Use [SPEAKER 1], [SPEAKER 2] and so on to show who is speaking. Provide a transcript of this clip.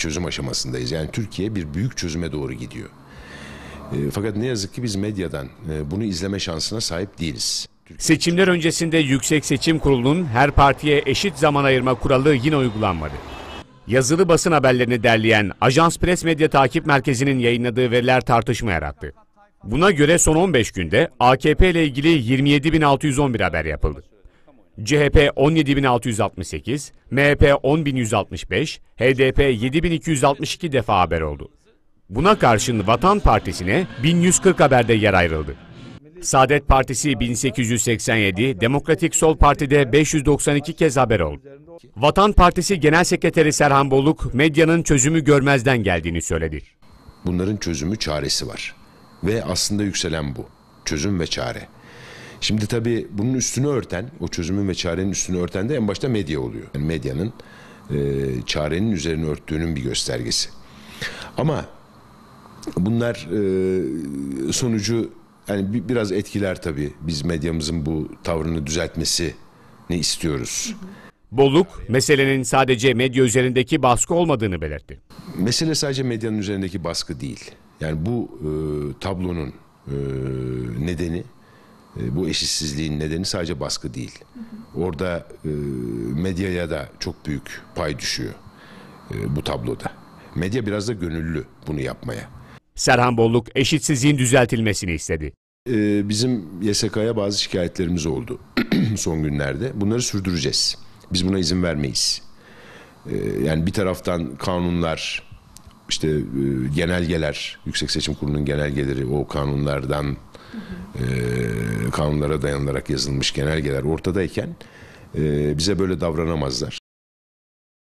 [SPEAKER 1] çözüm aşamasındayız. Yani Türkiye bir büyük çözüme doğru gidiyor. E, fakat ne yazık ki biz medyadan e, bunu izleme şansına sahip değiliz.
[SPEAKER 2] Seçimler öncesinde Yüksek Seçim Kurulu'nun her partiye eşit zaman ayırma kuralı yine uygulanmadı. Yazılı basın haberlerini derleyen Ajans Press Medya Takip Merkezi'nin yayınladığı veriler tartışma yarattı. Buna göre son 15 günde AKP ile ilgili 27.611 haber yapıldı. CHP 17.668, MHP 10.165, HDP 7.262 defa haber oldu. Buna karşın Vatan Partisi'ne 1140 haberde yer ayrıldı. Saadet Partisi 1887, Demokratik Sol Parti'de 592 kez haber oldu. Vatan Partisi Genel Sekreteri Serhan Bolluk, medyanın çözümü görmezden geldiğini söyledi.
[SPEAKER 1] Bunların çözümü çaresi var. Ve aslında yükselen bu. Çözüm ve çare. Şimdi tabii bunun üstünü örten, o çözümün ve çarenin üstünü örten de en başta medya oluyor. Yani medyanın e, çarenin üzerine örttüğünün bir göstergesi. Ama bunlar e, sonucu yani bi- biraz etkiler tabii. Biz medyamızın bu tavrını düzeltmesini istiyoruz.
[SPEAKER 2] Bolluk, meselenin sadece medya üzerindeki baskı olmadığını belirtti.
[SPEAKER 1] Mesele sadece medyanın üzerindeki baskı değil. Yani bu e, tablonun e, nedeni, e, bu eşitsizliğin nedeni sadece baskı değil. Orada e, medyaya da çok büyük pay düşüyor e, bu tabloda. Medya biraz da gönüllü bunu yapmaya.
[SPEAKER 2] Serhan Bolluk, eşitsizliğin düzeltilmesini istedi.
[SPEAKER 1] E, bizim YSK'ya bazı şikayetlerimiz oldu son günlerde. Bunları sürdüreceğiz. Biz buna izin vermeyiz. E, yani bir taraftan kanunlar, işte e, genelgeler, Yüksek Seçim Kurulu'nun genelgeleri, o kanunlardan e, kanunlara dayanılarak yazılmış genelgeler ortadayken e, bize böyle davranamazlar.